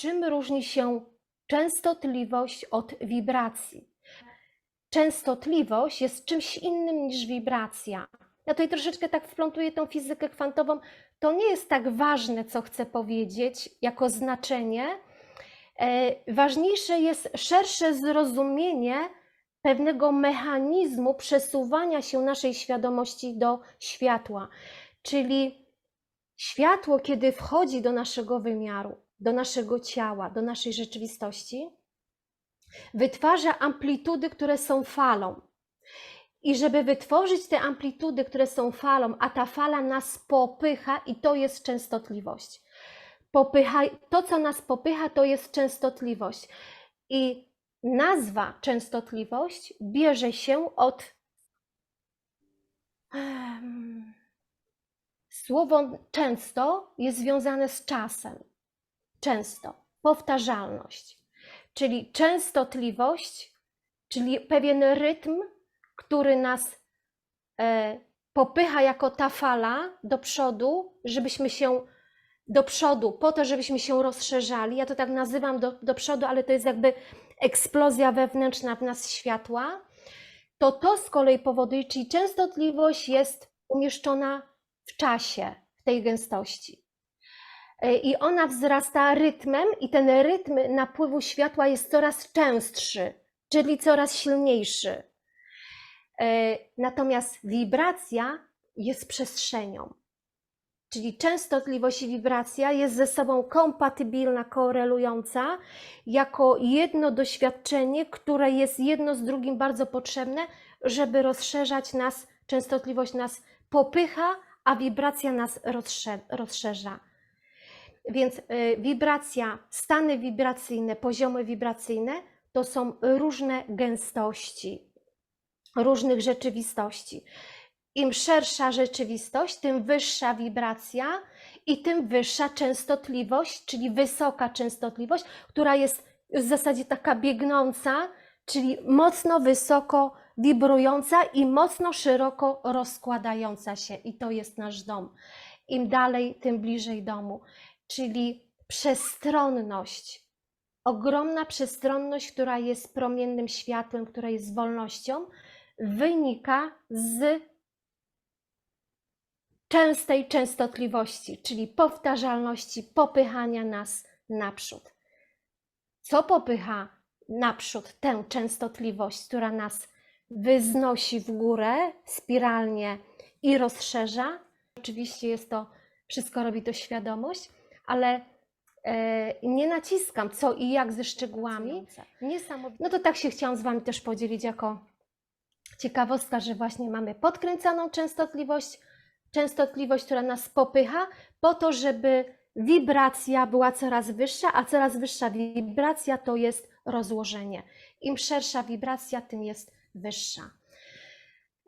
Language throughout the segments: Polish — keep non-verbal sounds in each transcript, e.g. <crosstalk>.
czym różni się częstotliwość od wibracji? Częstotliwość jest czymś innym niż wibracja. Ja tutaj troszeczkę tak wplątuję tą fizykę kwantową. To nie jest tak ważne, co chcę powiedzieć, jako znaczenie. E, ważniejsze jest szersze zrozumienie pewnego mechanizmu przesuwania się naszej świadomości do światła. Czyli światło, kiedy wchodzi do naszego wymiaru, do naszego ciała, do naszej rzeczywistości, wytwarza amplitudy, które są falą. I żeby wytworzyć te amplitudy, które są falą, a ta fala nas popycha, i to jest częstotliwość. Popycha, to, co nas popycha, to jest częstotliwość. I nazwa częstotliwość bierze się od. Słowo często jest związane z czasem. Często. Powtarzalność. Czyli częstotliwość, czyli pewien rytm, który nas e, popycha jako ta fala do przodu, żebyśmy się do przodu, po to, żebyśmy się rozszerzali. Ja to tak nazywam do, do przodu, ale to jest jakby eksplozja wewnętrzna w nas światła. To to z kolei powoduje, czyli częstotliwość jest umieszczona w czasie, w tej gęstości. E, I ona wzrasta rytmem, i ten rytm napływu światła jest coraz częstszy, czyli coraz silniejszy. E, Natomiast wibracja jest przestrzenią. Czyli częstotliwość i wibracja jest ze sobą kompatybilna, korelująca, jako jedno doświadczenie, które jest jedno z drugim bardzo potrzebne, żeby rozszerzać nas, częstotliwość nas popycha, a wibracja nas rozsze- rozszerza. Więc y, wibracja, stany wibracyjne, poziomy wibracyjne to są różne gęstości różnych rzeczywistości. Im szersza rzeczywistość, tym wyższa wibracja i tym wyższa częstotliwość, czyli wysoka częstotliwość, która jest w zasadzie taka biegnąca, czyli mocno wysoko wibrująca i mocno szeroko rozkładająca się. I to jest nasz dom. Im dalej, tym bliżej domu. Czyli przestronność, ogromna przestronność, która jest promiennym światłem, która jest wolnością, wynika z częstej częstotliwości, czyli powtarzalności popychania nas naprzód. Co popycha naprzód tę częstotliwość, która nas wyznosi w górę spiralnie i rozszerza? Oczywiście jest to, wszystko robi to świadomość, ale e, nie naciskam co i jak ze szczegółami. Niesamowite. No to tak się chciałam z Wami też podzielić jako ciekawostka, że właśnie mamy podkręcaną częstotliwość, częstotliwość, która nas popycha, po to, żeby wibracja była coraz wyższa, a coraz wyższa wibracja to jest rozłożenie. Im szersza wibracja, tym jest wyższa.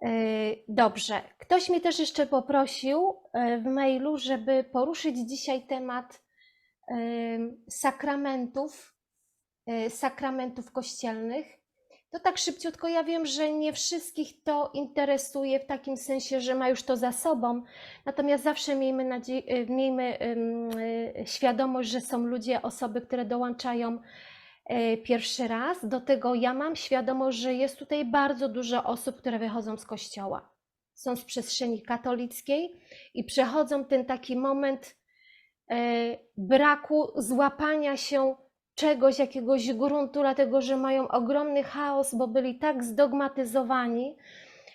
Yy, Dobrze. Ktoś mnie też jeszcze poprosił yy, w mailu, żeby poruszyć dzisiaj temat yy, sakramentów, sakramentów kościelnych. To tak szybciutko, ja wiem, że nie wszystkich to interesuje w takim sensie, że ma już to za sobą, natomiast zawsze miejmy, nadzie- miejmy świadomość, że są ludzie, osoby, które dołączają pierwszy raz. Do tego ja mam świadomość, że jest tutaj bardzo dużo osób, które wychodzą z kościoła, są z przestrzeni katolickiej i przechodzą ten taki moment e, braku złapania się czegoś, jakiegoś gruntu, dlatego że mają ogromny chaos, bo byli tak zdogmatyzowani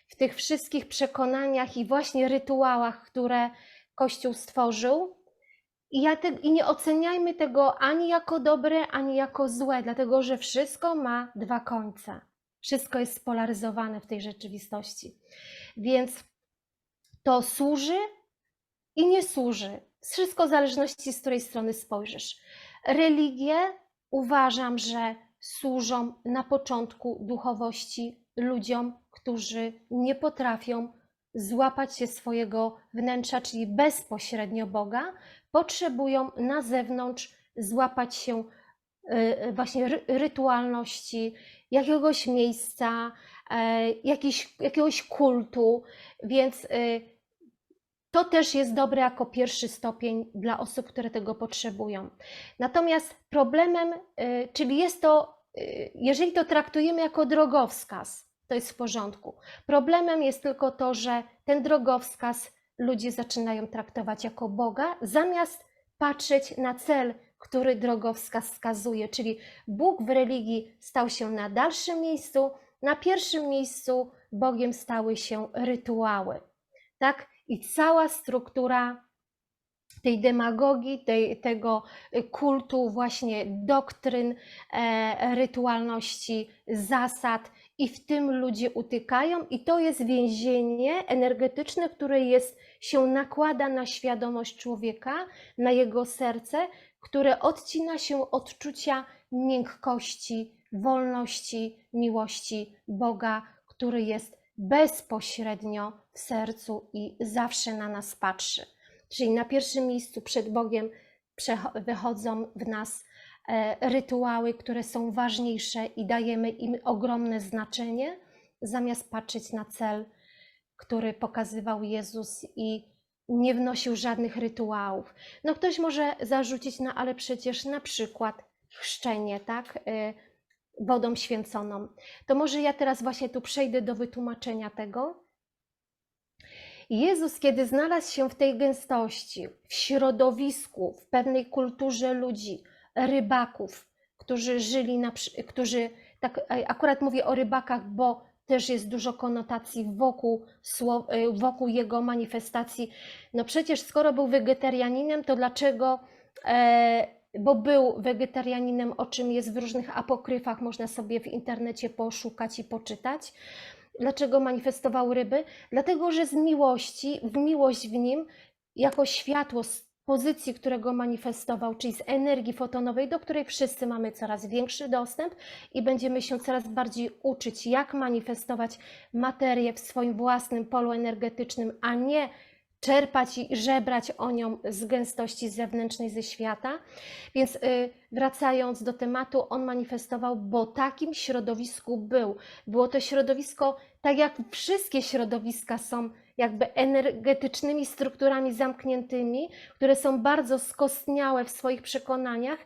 w tych wszystkich przekonaniach i właśnie rytuałach, które Kościół stworzył. I, ja te, I nie oceniajmy tego ani jako dobre, ani jako złe, dlatego że wszystko ma dwa końce. Wszystko jest spolaryzowane w tej rzeczywistości. Więc to służy i nie służy. Wszystko w zależności, z której strony spojrzysz. Religie uważam, że służą na początku duchowości ludziom, którzy nie potrafią złapać się swojego wnętrza, czyli bezpośrednio Boga, potrzebują na zewnątrz złapać się y, właśnie ry- rytualności, jakiegoś miejsca, e, jakiegoś kultu, więc y, to też jest dobre jako pierwszy stopień dla osób, które tego potrzebują. Natomiast problemem, y, czyli jest to, y, jeżeli to traktujemy jako drogowskaz, to jest w porządku. Problemem jest tylko to, że ten drogowskaz ludzie zaczynają traktować jako Boga, zamiast patrzeć na cel, który drogowskaz wskazuje, czyli Bóg w religii stał się na dalszym miejscu, na pierwszym miejscu Bogiem stały się rytuały. Tak? I cała struktura tej demagogii, tej, tego kultu, właśnie doktryn, e, rytualności, zasad, i w tym ludzie utykają, i to jest więzienie energetyczne, które jest, się nakłada na świadomość człowieka, na jego serce, które odcina się od czucia miękkości, wolności, miłości Boga, który jest bezpośrednio w sercu i zawsze na nas patrzy. Czyli na pierwszym miejscu przed Bogiem wychodzą w nas rytuały, które są ważniejsze i dajemy im ogromne znaczenie, zamiast patrzeć na cel, który pokazywał Jezus i nie wnosił żadnych rytuałów. No ktoś może zarzucić, no ale przecież na przykład chrzczenie, tak, e, wodą święconą. To może ja teraz właśnie tu przejdę do wytłumaczenia tego. Jezus, kiedy znalazł się w tej gęstości, w środowisku, w pewnej kulturze ludzi, rybaków, którzy żyli, na, którzy, tak akurat mówię o rybakach, bo też jest dużo konotacji wokół, e, wokół jego manifestacji. No przecież skoro był wegetarianinem, to dlaczego, e, bo był wegetarianinem, o czym jest w różnych apokryfach, można sobie w internecie poszukać i poczytać. Dlaczego manifestował ryby? Dlatego, że z miłości, w miłość w nim, jako światło pozycji, którego manifestował, czyli z energii fotonowej, do której wszyscy mamy coraz większy dostęp i będziemy się coraz bardziej uczyć, jak manifestować materię w swoim własnym polu energetycznym, a nie czerpać i żebrać o nią z gęstości zewnętrznej ze świata. Więc y, wracając do tematu, on manifestował, bo takim środowisku był. Było to środowisko, tak jak wszystkie środowiska są jakby energetycznymi strukturami zamkniętymi, które są bardzo skostniałe w swoich przekonaniach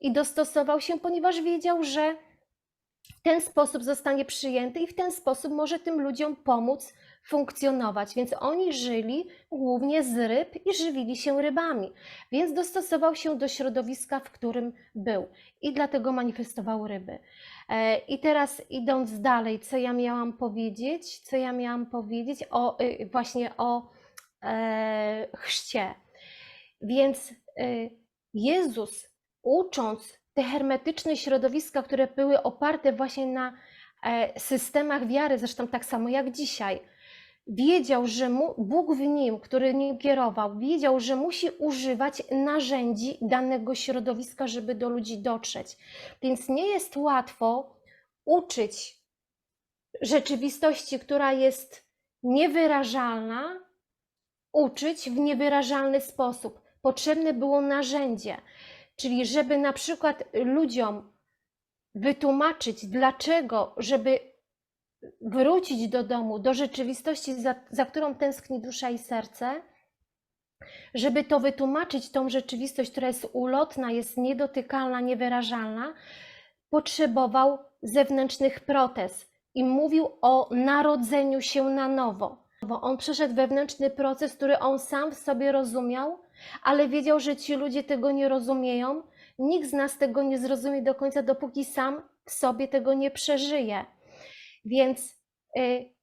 i dostosował się, ponieważ wiedział, że w ten sposób zostanie przyjęty i w ten sposób może tym ludziom pomóc funkcjonować. Więc oni żyli głównie z ryb i żywili się rybami, więc dostosował się do środowiska, w którym był i dlatego manifestował ryby. E, I teraz idąc dalej, co ja miałam powiedzieć? Co ja miałam powiedzieć o y, właśnie o e, chrzcie. Więc y, Jezus, ucząc te hermetyczne środowiska, które były oparte właśnie na e, systemach wiary, zresztą tak samo jak dzisiaj, wiedział, że mu, Bóg w nim, który nim kierował, wiedział, że musi używać narzędzi danego środowiska, żeby do ludzi dotrzeć. Więc nie jest łatwo uczyć rzeczywistości, która jest niewyrażalna, uczyć w niewyrażalny sposób. Potrzebne było narzędzie, czyli żeby na przykład ludziom wytłumaczyć, dlaczego, żeby wrócić do domu, do rzeczywistości, za, za którą tęskni dusza i serce, żeby to wytłumaczyć, tą rzeczywistość, która jest ulotna, jest niedotykalna, niewyrażalna, potrzebował zewnętrznych protez i mówił o narodzeniu się na nowo. Bo on przeszedł wewnętrzny proces, który on sam w sobie rozumiał, ale wiedział, że ci ludzie tego nie rozumieją. Nikt z nas tego nie zrozumie do końca, dopóki sam w sobie tego nie przeżyje. Więc y,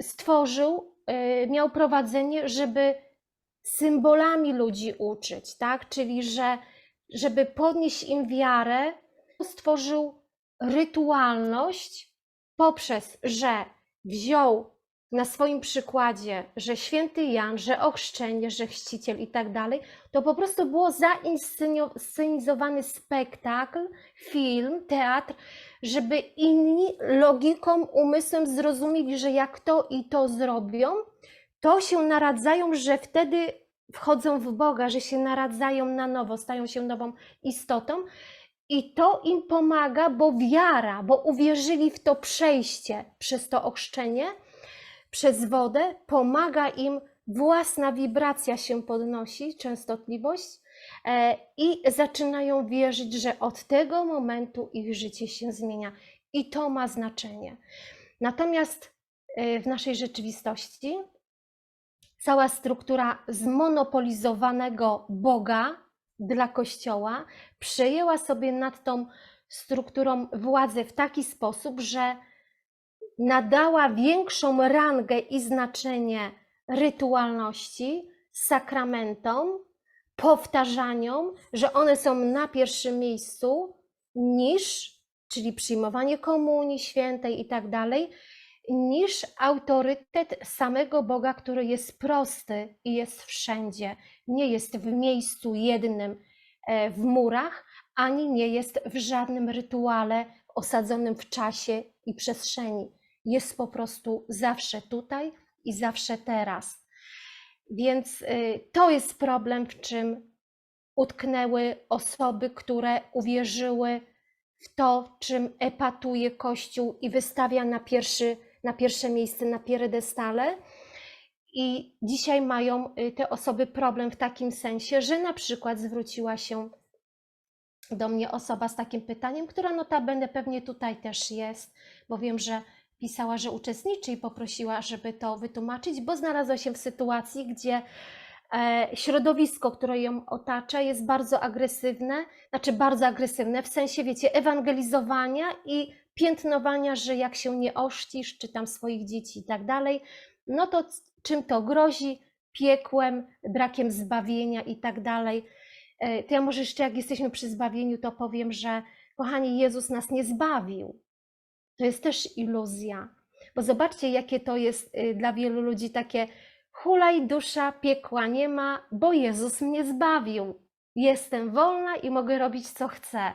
stworzył, y, miał prowadzenie, żeby symbolami ludzi uczyć, tak? Czyli, że żeby podnieść im wiarę, stworzył rytualność poprzez, że wziął na swoim przykładzie, że święty Jan, że ochrzczenie, że chrzciciel i tak dalej, to po prostu było zainscenizowany spektakl, film, teatr, żeby inni logiką, umysłem zrozumieli, że jak to i to zrobią, to się naradzają, że wtedy wchodzą w Boga, że się naradzają na nowo, stają się nową istotą. I to im pomaga, bo wiara, bo uwierzyli w to przejście przez to ochrzczenie, przez wodę, pomaga im własna wibracja się podnosi, częstotliwość, e, i zaczynają wierzyć, że od tego momentu ich życie się zmienia. I to ma znaczenie. Natomiast e, w naszej rzeczywistości cała struktura zmonopolizowanego Boga dla Kościoła przejęła sobie nad tą strukturą władzę w taki sposób, że nadała większą rangę i znaczenie rytualności, sakramentom, powtarzaniom, że one są na pierwszym miejscu niż, czyli przyjmowanie komunii świętej i tak dalej, niż autorytet samego Boga, który jest prosty i jest wszędzie. Nie jest w miejscu jednym e, w murach, ani nie jest w żadnym rytuale osadzonym w czasie i przestrzeni. Jest po prostu zawsze tutaj i zawsze teraz. Więc y, to jest problem, w czym utknęły osoby, które uwierzyły w to, czym epatuje Kościół i wystawia na, pierwszy, na pierwsze miejsce, na piedestale. I dzisiaj mają y, te osoby problem w takim sensie, że na przykład zwróciła się do mnie osoba z takim pytaniem, która notabene pewnie tutaj też jest, bo wiem, że pisała, że uczestniczy i poprosiła, żeby to wytłumaczyć, bo znalazła się w sytuacji, gdzie e, środowisko, które ją otacza, jest bardzo agresywne, znaczy bardzo agresywne w sensie, wiecie, ewangelizowania i piętnowania, że jak się nie oszcisz, czy tam swoich dzieci i tak dalej, no to czym to grozi? Piekłem, brakiem zbawienia i tak dalej. E, to ja może jeszcze jak jesteśmy przy zbawieniu, to powiem, że kochani, Jezus nas nie zbawił. To jest też iluzja. Bo zobaczcie, jakie to jest y, dla wielu ludzi takie hulaj dusza, piekła nie ma, bo Jezus mnie zbawił. Jestem wolna i mogę robić co chcę.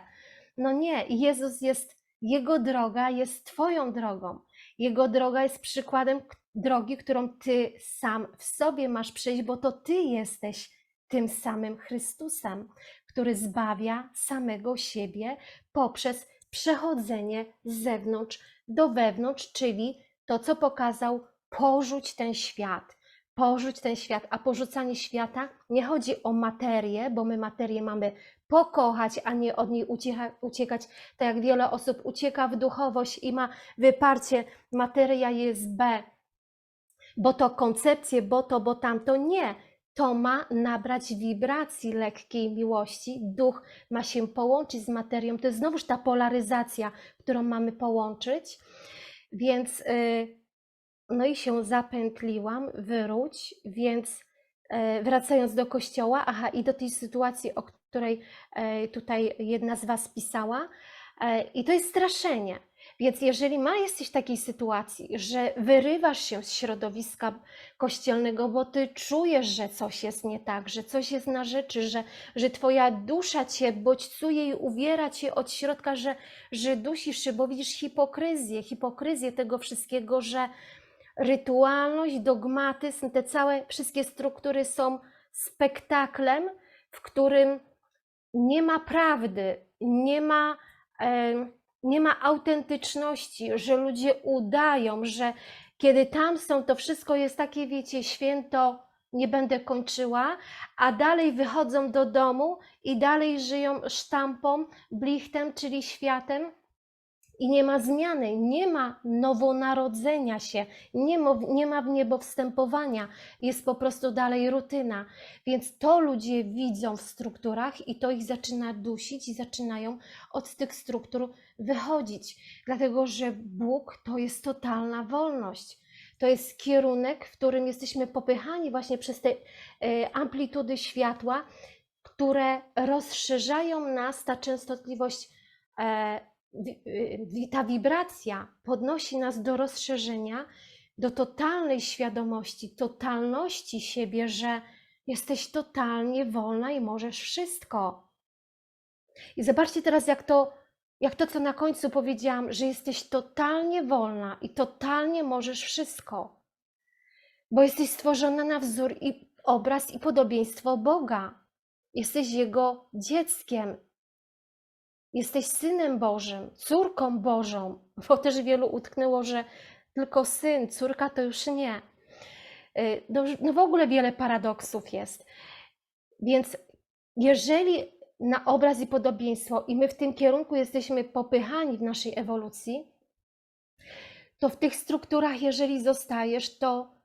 No nie, Jezus jest, Jego droga jest Twoją drogą. Jego droga jest przykładem drogi, którą Ty sam w sobie masz przejść, bo to Ty jesteś tym samym Chrystusem, który zbawia samego siebie poprzez przechodzenie z zewnątrz do wewnątrz, czyli to, co pokazał, porzuć ten świat. Porzuć ten świat, a porzucanie świata nie chodzi o materię, bo my materię mamy pokochać, a nie od niej ucieka, uciekać. Tak jak wiele osób ucieka w duchowość i ma wyparcie, materia jest B, bo to koncepcje, bo to, bo tamto. Nie to ma nabrać wibracji lekkiej miłości. Duch ma się połączyć z materią. To jest znowuż ta polaryzacja, którą mamy połączyć. Więc, y, no i się zapętliłam, wróć, więc y, wracając do kościoła, aha, i do tej sytuacji, o której y, tutaj jedna z Was pisała, i to jest straszenie. Więc jeżeli ma jesteś w takiej sytuacji, że wyrywasz się z środowiska kościelnego, bo ty czujesz, że coś jest nie tak, że coś jest na rzeczy, że, że twoja dusza cię bodźcuje i uwiera cię od środka, że, że dusisz się, bo widzisz hipokryzję, hipokryzję tego wszystkiego, że rytualność, dogmatyzm, te całe wszystkie struktury są spektaklem, w którym nie ma prawdy, nie ma nie ma autentyczności, że ludzie udają, że kiedy tam są, to wszystko jest takie, wiecie, święto, nie będę kończyła, a dalej wychodzą do domu i dalej żyją sztampą, blichtem, czyli światem, i nie ma zmiany, nie ma nowonarodzenia się, nie ma, nie ma w niebo wstępowania, jest po prostu dalej rutyna. Więc to ludzie widzą w strukturach i to ich zaczyna dusić i zaczynają od tych struktur wychodzić, dlatego że Bóg to jest totalna wolność. To jest kierunek, w którym jesteśmy popychani właśnie przez te e, amplitudy światła, które rozszerzają nas, ta częstotliwość e, ta wibracja podnosi nas do rozszerzenia, do totalnej świadomości, totalności siebie, że jesteś totalnie wolna i możesz wszystko. I zobaczcie teraz, jak to, jak to, co na końcu powiedziałam, że jesteś totalnie wolna i totalnie możesz wszystko. Bo jesteś stworzona na wzór i obraz i podobieństwo Boga. Jesteś Jego dzieckiem, Jesteś synem Bożym, córką Bożą, <laughs> bo też wielu utknęło, że tylko syn, córka to już nie. y, no, no w ogóle wiele paradoksów jest. Więc jeżeli na obraz i podobieństwo i my w tym kierunku jesteśmy popychani w naszej ewolucji, to w tych strukturach, jeżeli zostajesz, to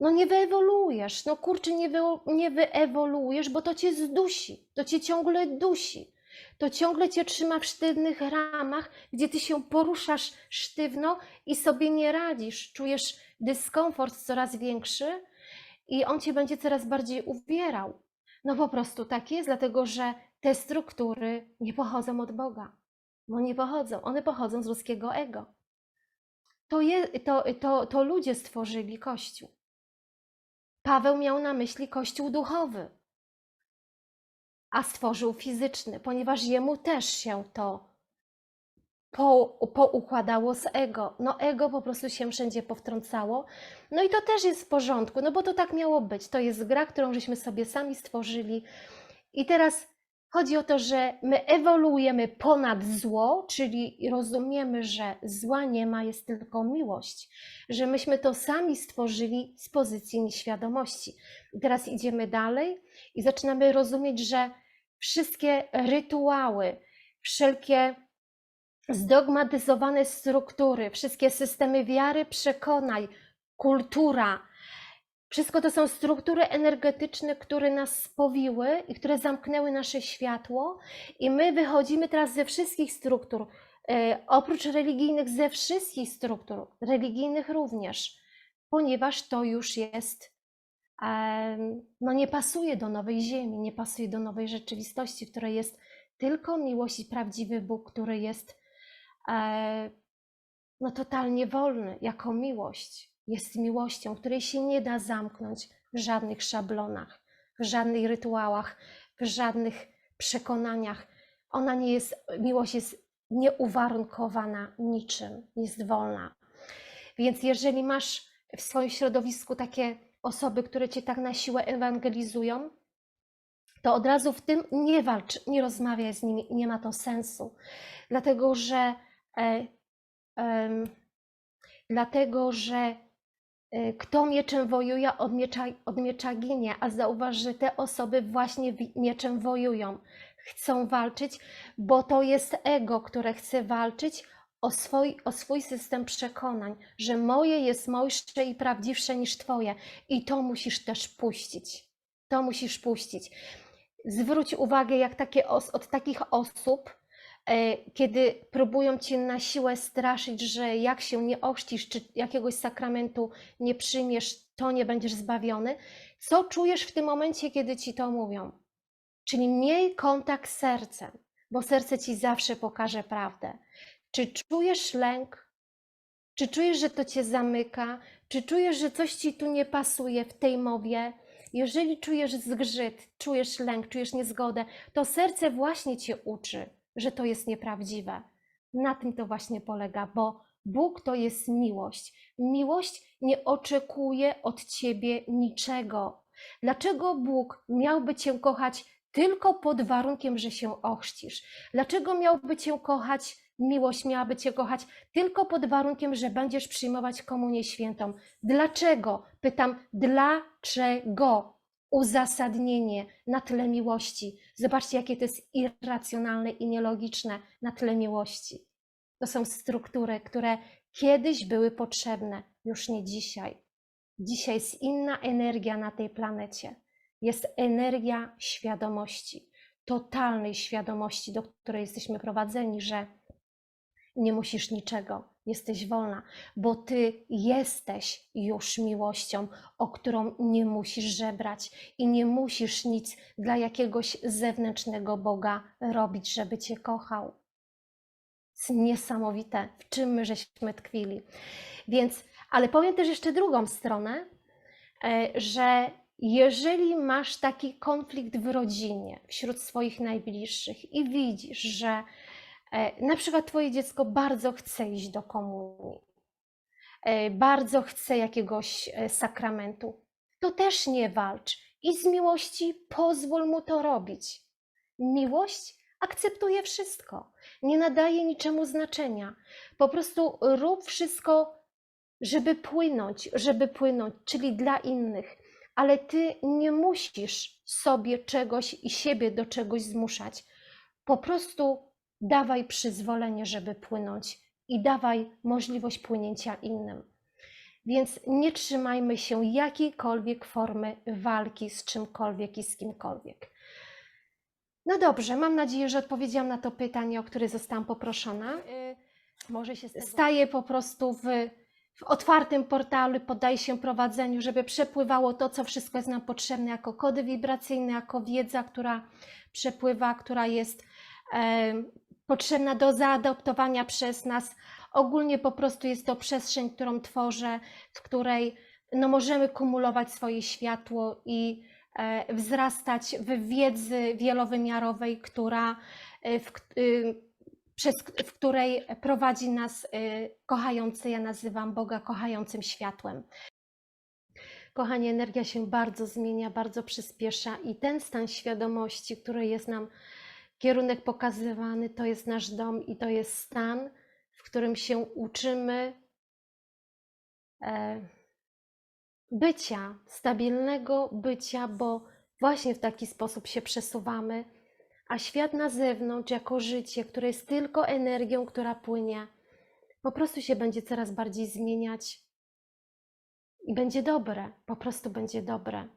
no nie wyewoluujesz. No kurczę, nie, wy, nie wyewoluujesz, bo to cię zdusi. To cię ciągle dusi. To ciągle cię trzyma w sztywnych ramach, gdzie ty się poruszasz sztywno i sobie nie radzisz. Czujesz dyskomfort coraz większy i on cię będzie coraz bardziej uwierał. No po prostu tak jest, dlatego że te struktury nie pochodzą od Boga. No nie pochodzą, one pochodzą z ludzkiego ego. To, je, to, to, to ludzie stworzyli Kościół. Paweł miał na myśli Kościół duchowy, a stworzył fizyczny, ponieważ jemu też się to po, poukładało z ego. No ego po prostu się wszędzie powtrącało. No i to też jest w porządku, no bo to tak miało być. To jest gra, którą żeśmy sobie sami stworzyli. I teraz chodzi o to, że my ewoluujemy ponad zło, czyli rozumiemy, że zła nie ma, jest tylko miłość. Że myśmy to sami stworzyli z pozycji nieświadomości. I teraz idziemy dalej i zaczynamy rozumieć, że wszystkie rytuały, wszelkie zdogmatyzowane struktury, wszystkie systemy wiary, przekonań, kultura. Wszystko to są struktury energetyczne, które nas spowiły i które zamknęły nasze światło, i my wychodzimy teraz ze wszystkich struktur, e, oprócz religijnych, ze wszystkich struktur, religijnych również, ponieważ to już jest, e, no nie pasuje do nowej ziemi, nie pasuje do nowej rzeczywistości, w której jest tylko miłość i prawdziwy Bóg, który jest E, no totalnie wolny, jako miłość. Jest miłością, której się nie da zamknąć w żadnych szablonach, w żadnych rytuałach, w żadnych przekonaniach. Ona nie jest, miłość jest nieuwarunkowana niczym, jest wolna. Więc jeżeli masz w swoim środowisku takie osoby, które cię tak na siłę ewangelizują, to od razu w tym nie walcz, nie rozmawiaj z nimi, nie ma to sensu. Dlatego, że E, dlatego że e, kto mieczem wojuje, od miecza, od miecza ginie, a zauważ, że te osoby właśnie mieczem wojują, chcą walczyć, bo to jest ego, które chce walczyć o swój, o swój system przekonań, że moje jest mojsze i prawdziwsze niż Twoje i to musisz też puścić. To musisz puścić. Zwróć uwagę, jak takie os, od takich osób kiedy próbują cię na siłę straszyć, że jak się nie ochrzcisz, czy jakiegoś sakramentu nie przyjmiesz, to nie będziesz zbawiony. Co czujesz w tym momencie, kiedy ci to mówią? Czyli miej kontakt z sercem, bo serce ci zawsze pokaże prawdę. Czy czujesz lęk? Czy czujesz, że to cię zamyka? Czy czujesz, że coś ci tu nie pasuje w tej mowie? Jeżeli czujesz zgrzyt, czujesz lęk, czujesz niezgodę, to serce właśnie cię uczy że to jest nieprawdziwe. Na tym to właśnie polega, bo Bóg to jest miłość. Miłość nie oczekuje od ciebie niczego. Dlaczego Bóg miałby cię kochać tylko pod warunkiem, że się ochrzcisz? Dlaczego miałby cię kochać? Miłość miałaby cię kochać tylko pod warunkiem, że będziesz przyjmować komunię świętą. Dlaczego? Pytam, dlaczego? Uzasadnienie na tle miłości. Zobaczcie, jakie to jest irracjonalne i nielogiczne na tle miłości. To są struktury, które kiedyś były potrzebne, już nie dzisiaj. Dzisiaj jest inna energia na tej planecie. Jest energia świadomości, totalnej świadomości, do której jesteśmy prowadzeni, że nie musisz niczego, jesteś wolna, bo Ty jesteś już miłością, o którą nie musisz żebrać i nie musisz nic dla jakiegoś zewnętrznego Boga robić, żeby Cię kochał. Jest niesamowite, w czym my żeśmy tkwili. Więc, ale powiem też jeszcze drugą stronę, e, że jeżeli masz taki konflikt w rodzinie, wśród swoich najbliższych i widzisz, że na przykład Twoje dziecko bardzo chce iść do komunii, e, bardzo chce jakiegoś e, sakramentu, to też nie walcz i z miłości pozwól mu to robić. Miłość akceptuje wszystko, nie nadaje niczemu znaczenia. Po prostu rób wszystko żeby płynąć, żeby płynąć, czyli dla innych, ale ty nie musisz sobie czegoś i siebie do czegoś zmuszać. Po prostu dawaj przyzwolenie, żeby płynąć i dawaj możliwość płynięcia innym. Więc nie trzymajmy się jakiejkolwiek formy walki z czymkolwiek i z kimkolwiek. No dobrze, mam nadzieję, że odpowiedziałam na to pytanie, o które zostałam poproszona. Y, Może się tego... Staję po prostu w, w otwartym portalu, poddaję się prowadzeniu, żeby przepływało to, co wszystko jest nam potrzebne, jako kody wibracyjne, jako wiedza, która przepływa, która jest potrzebna do zaadoptowania przez nas. Ogólnie po prostu jest to przestrzeń, którą tworzę, w której no, możemy kumulować swoje światło i e, wzrastać w wiedzy wielowymiarowej, która e, w, y, przez, w której prowadzi nas y, kochający, ja nazywam Boga kochającym światłem. Kochanie, energia się bardzo zmienia, bardzo przyspiesza i ten stan świadomości, który jest nam kierunek pokazywany, to jest nasz dom i to jest stan, w którym się uczymy e, bycia, stabilnego bycia, bo właśnie w taki sposób się przesuwamy a świat na zewnątrz, jako życie, które jest tylko energią, która płynie, po prostu się będzie coraz bardziej zmieniać i będzie dobre, po prostu będzie dobre.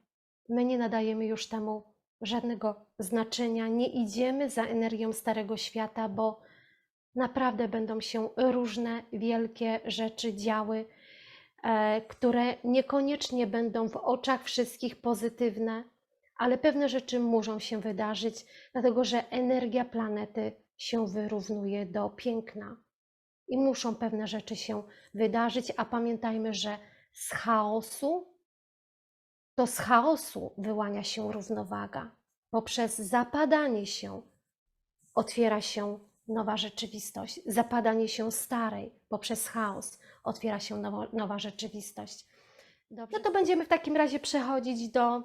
My nie nadajemy już temu żadnego znaczenia, nie idziemy za energią Starego Świata, bo naprawdę będą się różne wielkie rzeczy działy, e, które niekoniecznie będą w oczach wszystkich pozytywne, ale pewne rzeczy muszą się wydarzyć, dlatego że energia planety się wyrównuje do piękna. I muszą pewne rzeczy się wydarzyć, a pamiętajmy, że z chaosu to z chaosu wyłania się równowaga. Poprzez zapadanie się otwiera się nowa rzeczywistość. Zapadanie się starej poprzez chaos otwiera się nowa, nowa rzeczywistość. Dobrze. No to będziemy w takim razie przechodzić do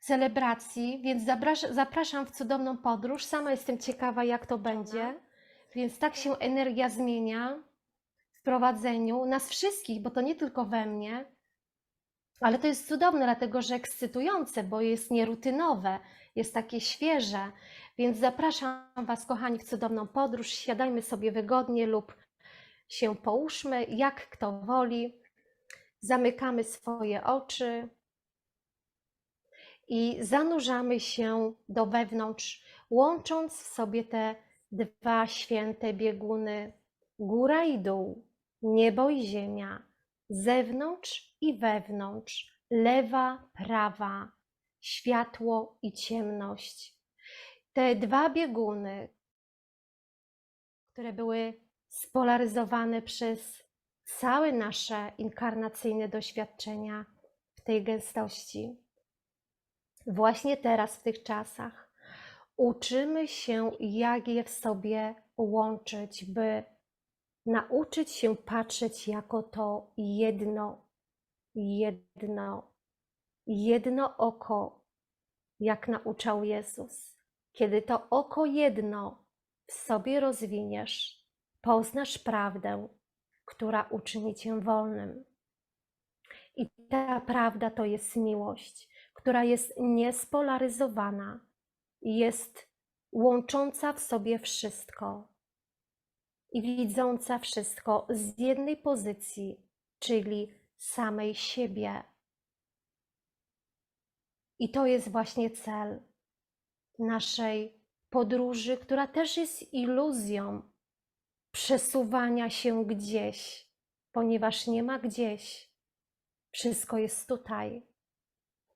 celebracji, więc zapraszam w cudowną podróż. Sama jestem ciekawa, jak to będzie. Więc tak się energia zmienia w prowadzeniu nas wszystkich, bo to nie tylko we mnie, ale to jest cudowne, dlatego że ekscytujące, bo jest nierutynowe, jest takie świeże. Więc zapraszam Was, kochani, w cudowną podróż. Siadajmy sobie wygodnie lub się połóżmy, jak kto woli. Zamykamy swoje oczy i zanurzamy się do wewnątrz, łącząc w sobie te dwa święte bieguny góra i dół, niebo i ziemia, zewnątrz i wewnątrz, lewa, prawa, światło i ciemność. Te dwa bieguny, które były spolaryzowane przez całe nasze inkarnacyjne doświadczenia w tej gęstości właśnie teraz, w tych czasach, uczymy się, jak je w sobie łączyć, by nauczyć się patrzeć jako to jedno, jedno, jedno oko, jak nauczał Jezus. Kiedy to oko jedno w sobie rozwiniesz, poznasz prawdę, która uczyni cię wolnym. I ta prawda to jest miłość która jest niespolaryzowana, jest łącząca w sobie wszystko i widząca wszystko z jednej pozycji, czyli samej siebie. I to jest właśnie cel naszej podróży, która też jest iluzją przesuwania się gdzieś, ponieważ nie ma gdzieś. Wszystko jest tutaj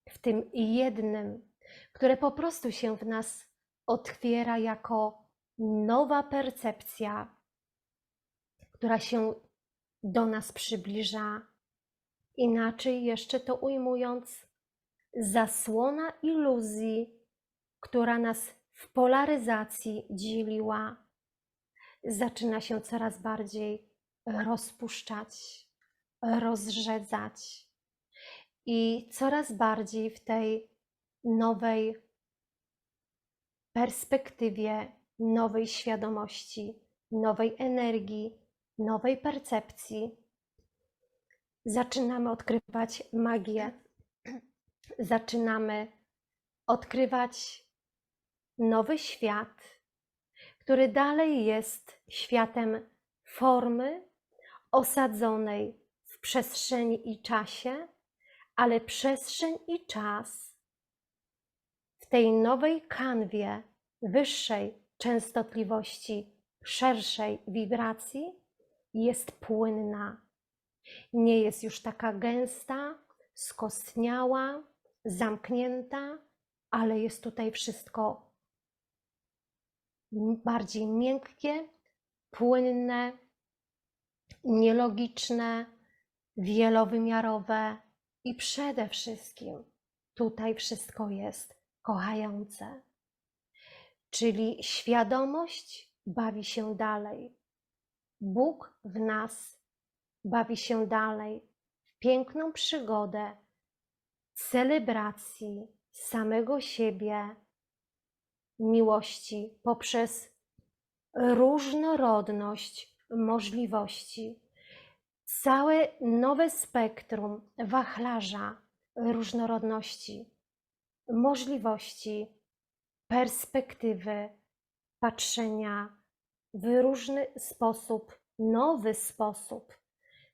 w tym jednym, które po prostu się w nas otwiera jako nowa percepcja, która się do nas przybliża. Inaczej jeszcze to ujmując, zasłona iluzji, która nas w polaryzacji dzieliła, zaczyna się coraz bardziej rozpuszczać, rozrzedzać i coraz bardziej w tej nowej perspektywie, nowej świadomości, nowej energii, nowej percepcji. Zaczynamy odkrywać magię, zaczynamy odkrywać nowy świat, który dalej jest światem formy osadzonej w przestrzeni i czasie, ale przestrzeń i czas w tej nowej kanwie wyższej częstotliwości, szerszej wibracji jest płynna. Nie jest już taka gęsta, skostniała, zamknięta, ale jest tutaj wszystko bardziej miękkie, płynne, nielogiczne, wielowymiarowe i przede wszystkim tutaj wszystko jest kochające. Czyli świadomość bawi się dalej. Bóg w nas bawi się dalej w piękną przygodę celebracji samego siebie, miłości poprzez różnorodność możliwości. Całe nowe spektrum wachlarza różnorodności, możliwości, perspektywy patrzenia w różny sposób, nowy sposób,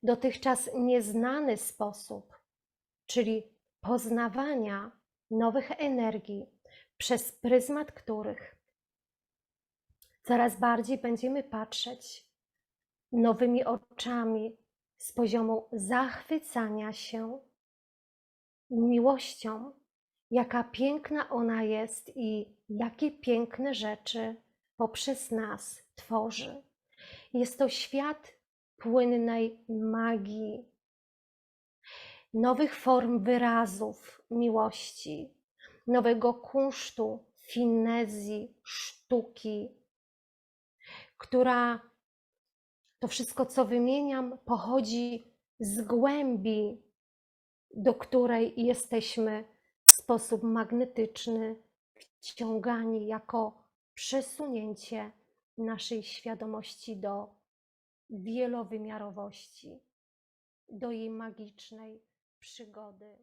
dotychczas nieznany sposób, czyli poznawania nowych energii, przez pryzmat których coraz bardziej będziemy patrzeć nowymi oczami z poziomu zachwycania się miłością, jaka piękna ona jest i jakie piękne rzeczy poprzez nas tworzy. Jest to świat płynnej magii, nowych form wyrazów miłości, nowego kunsztu, finezji, sztuki, która to wszystko, co wymieniam, pochodzi z głębi, do której jesteśmy w sposób magnetyczny wciągani jako przesunięcie naszej świadomości do wielowymiarowości, do jej magicznej przygody.